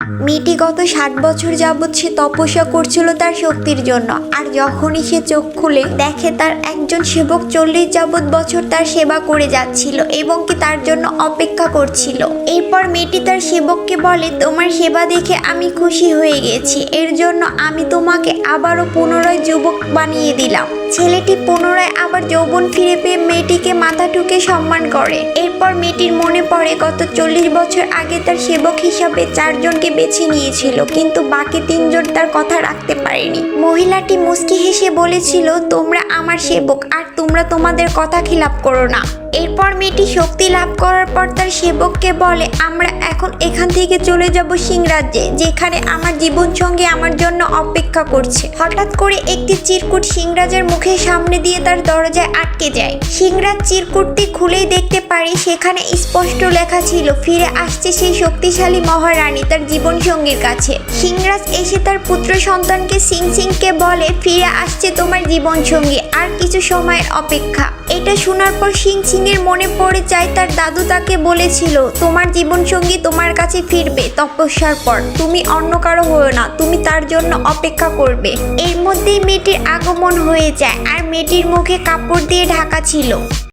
মেয়েটি গত ষাট বছর যাবৎ সে তপস্যা করছিল তার শক্তির জন্য। আর যখনই সে চোখ খুলে দেখে তার একজন সেবক চল্লিশ যাবৎ বছর তার সেবা করে যাচ্ছিল এবং কি তার জন্য অপেক্ষা করছিল। এরপর মেয়েটি তার সেবককে বলে, তোমার সেবা দেখে আমি খুশি হয়ে গেছি। এর জন্য আমি তোমাকে আবারও পুনরায় যুবক বানিয়ে দিলাম। ছেলেটি পুনরায় আবার যৌবন ফিরে পেয়ে মেয়েটিকে মাথা ঠুকে সম্মান করে। এরপর মেয়েটির মনে পড়ে, গত চল্লিশ বছর আগে তার সেবক হিসাবে চারজনকে বেছে নিয়েছিল, কিন্তু বাকি তিনজন তার কথা রাখতে পারেনি। মহিলাটি মুস্কি হেসে বলেছিল, তোমরা আমার সেবক, আর তোমরা তোমাদের কথা খিলাপ করো না। এরপর মেয়েটি শক্তি লাভ করার পর তার সেবককে বলে, আমরা এখন এখান থেকে চলে যাব সিংরাজ্যে, যেখানে আমার জীবন সঙ্গে আমার জন্য অপেক্ষা করছে। হঠাৎ করে একটি চিরকুট সিংরাজের মুখের সামনে দিয়ে তার দরজায় আটকে যায়। সিংরাজ চিরকুটটি খুলেই দেখতে পারি সেখানে স্পষ্ট লেখা ছিল, ফিরে আসছে সেই শক্তিশালী মহারানী তার জীবন সঙ্গীর কাছে। সিংরাজ এসে তার পুত্র সন্তানকে সিং সিংকে বলে, ফিরে আসছে তোমার জীবন সঙ্গী, আর কিছু সময়ের অপেক্ষা। এটা শোনার পর সিং সিং এর মনে পড়ে যায়, তার দাদু তাকে বলেছিল, তোমার জীবনসঙ্গী তোমার কাছে ফিরবে তপস্যার পর। তুমি অন্য কারও হয়েও না, তুমি তার জন্য অপেক্ষা করবে। এর মধ্যেই মেয়েটির আগমন হয়ে যায়, আর মেয়েটির মুখে কাপড় দিয়ে ঢাকা ছিল।